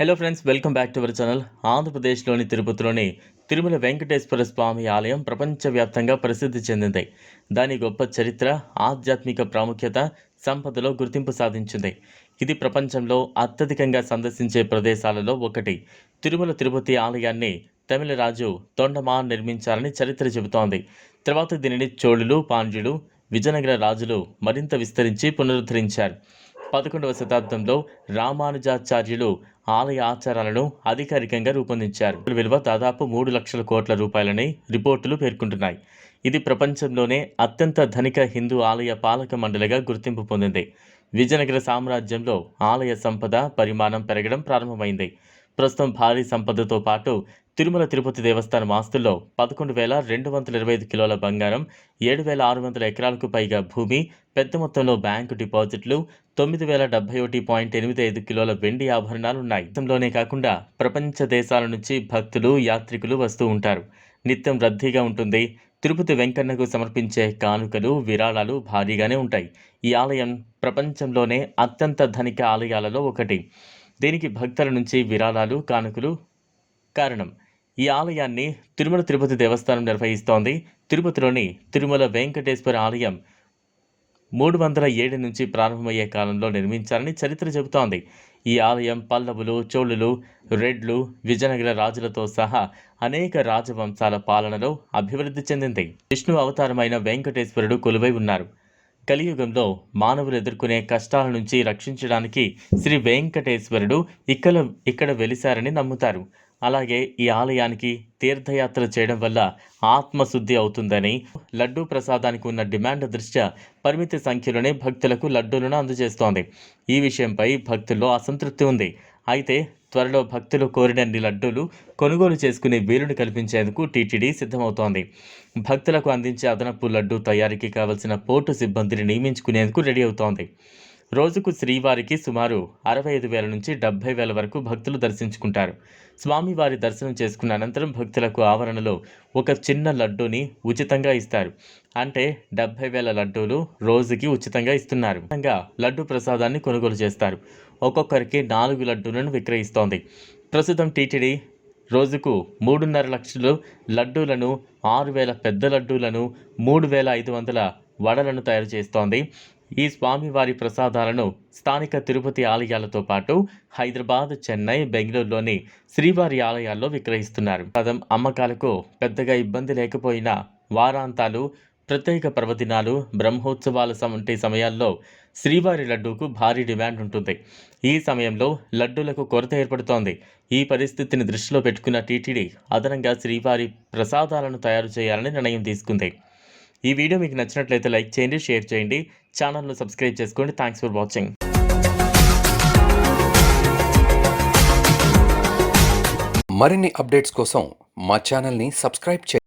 Hello friends welcome back to our channel ఆంధ్రప్రదేశ్లోని తిరుపతిలోని తిరుమల వెంకటేశ్వర స్వామి ఆలయం ప్రపంచవ్యాప్తంగా ప్రసిద్ధి చెందింది. దాని గొప్ప చరిత్ర ఆధ్యాత్మిక ప్రాముఖ్యత సంపదలో గుర్తింపు సాధించింది. ఇది ప్రపంచంలో అత్యధికంగా సందర్శించే ప్రదేశాలలో ఒకటి. తిరుమల తిరుపతి ఆలయాన్ని తమిళ రాజు తొండమాన్ నిర్మించాలని చరిత్ర చెబుతోంది. తర్వాత దీనిని చోళులు పాండ్యులు విజయనగర రాజులు మరింత విస్తరించి పునరుద్ధరించారు. పదకొండవ శతాబ్దంలో రామానుజాచార్యులు ఆలయ ఆచారాలను అధికారికంగా రూపొందించారు. విలువ దాదాపు మూడు లక్షల కోట్ల రూపాయలని రిపోర్టులు పేర్కొంటున్నాయి. ఇది ప్రపంచంలోనే అత్యంత ధనిక హిందూ ఆలయ పాలక మండలిగా గుర్తింపు పొందింది. విజయనగర సామ్రాజ్యంలో ఆలయ సంపద పరిమాణం పెరగడం ప్రారంభమైంది. ప్రస్తుతం భారీ సంపదతో పాటు తిరుమల తిరుపతి దేవస్థానం ఆస్తుల్లో పదకొండు వేల రెండు వందల ఇరవై ఐదు కిలోల బంగారం ఏడు వేల ఆరు వందల ఎకరాలకు పైగా భూమి పెద్ద మొత్తంలో బ్యాంకు డిపాజిట్లు తొమ్మిది వేల డెబ్బై ఒకటి పాయింట్ ఎనిమిది ఐదు కిలోల వెండి ఆభరణాలు ఉన్నాయి దేశంలోనే కాకుండా ప్రపంచ దేశాల నుంచి భక్తులు యాత్రికులు వస్తూ ఉంటారు. నిత్యం రద్దీగా ఉంటుంది. తిరుపతి వెంకన్నకు సమర్పించే కానుకలు విరాళాలు భారీగానే ఉంటాయి. ఈ ఆలయం ప్రపంచంలోనే అత్యంత ధనిక ఆలయాలలో ఒకటి. దీనికి భక్తుల నుంచి విరాళాలు కానుకలు? కారణం ఈ ఆలయాన్ని తిరుమల తిరుపతి దేవస్థానం నిర్వహిస్తోంది. తిరుపతిలోని తిరుమల వెంకటేశ్వర ఆలయం మూడు వందల ఏడు నుంచి ప్రారంభమయ్యే కాలంలో నిర్మించారని చరిత్ర చెబుతోంది. ఈ ఆలయం పల్లవులు చోళులు రెడ్లు విజయనగర రాజులతో సహా అనేక రాజవంశాల పాలనలో అభివృద్ధి చెందింది. విష్ణు అవతారమైన వెంకటేశ్వరుడు కొలువై ఉన్నారు. కలియుగంలో మానవులు ఎదుర్కొనే కష్టాల నుంచి రక్షించడానికి శ్రీ వెంకటేశ్వరుడు ఇక్కడ ఇక్కడ వెలిశారని నమ్ముతారు. అలాగే ఈ ఆలయానికి తీర్థయాత్ర చేయడం వల్ల ఆత్మశుద్ధి అవుతుందని లడ్డూ ప్రసాదానికి ఉన్న డిమాండ్ దృష్ట్యా పరిమిత సంఖ్యలోనే భక్తులకు లడ్డూలను అందజేస్తోంది. ఈ విషయంపై భక్తుల్లో అసంతృప్తి ఉంది. అయితే త్వరలో భక్తులు కోరినన్ని లడ్డూలు కొనుగోలు చేసుకునే వీలును కల్పించేందుకు టీటీడీ సిద్ధమవుతోంది. భక్తులకు అందించే అదనపు లడ్డూ తయారీకి కావలసిన పోర్టు సిబ్బందిని నియమించుకునేందుకు రెడీ అవుతోంది. రోజుకు శ్రీవారికి సుమారు అరవై ఐదు వేల నుంచి డెబ్బై వేల వరకు భక్తులు దర్శించుకుంటారు. స్వామివారి దర్శనం చేసుకున్న అనంతరం భక్తులకు ఆవరణలో ఒక చిన్న లడ్డూని ఉచితంగా ఇస్తారు. అంటే డెబ్బై వేల లడ్డూలు రోజుకి ఉచితంగా ఇస్తున్నారు. ఉచితంగా లడ్డు ప్రసాదాన్ని కొనుగోలు చేస్తారు. ఒక్కొక్కరికి నాలుగు లడ్డూలను విక్రయిస్తోంది. ప్రస్తుతం టీటీడీ రోజుకు మూడున్నర లక్షలు లడ్డూలను ఆరు వేల పెద్ద లడ్డూలను మూడు వేల ఐదు వందల వడలను తయారు చేస్తోంది. ఈ స్వామివారి ప్రసాదాలను స్థానిక తిరుపతి ఆలయాలతో పాటు హైదరాబాద్ చెన్నై బెంగళూరులోని శ్రీవారి ఆలయాల్లో విక్రయిస్తున్నారు. పదం అమ్మకాలకు పెద్దగా ఇబ్బంది లేకపోయినా వారాంతాలు ప్రత్యేక పర్వదినాలు బ్రహ్మోత్సవాల వంటి సమయాల్లో శ్రీవారి లడ్డూకు భారీ డిమాండ్ ఉంటుంది. ఈ సమయంలో లడ్డూలకు కొరత ఏర్పడుతోంది. ఈ పరిస్థితిని దృష్టిలో పెట్టుకున్న టీటీడీ అదనంగా శ్రీవారి ప్రసాదాలను తయారు చేయాలని నిర్ణయం తీసుకుంది. ఈ వీడియో మీకు నచ్చినట్లయితే లైక్ చేయండి షేర్ చేయండి. ఛానల్ను సబ్స్క్రైబ్ చేసుకోండి. Thanks for watching. మరిన్ని అప్డేట్స్ కోసం మా ఛానల్ని సబ్స్క్రైబ్ చేయండి.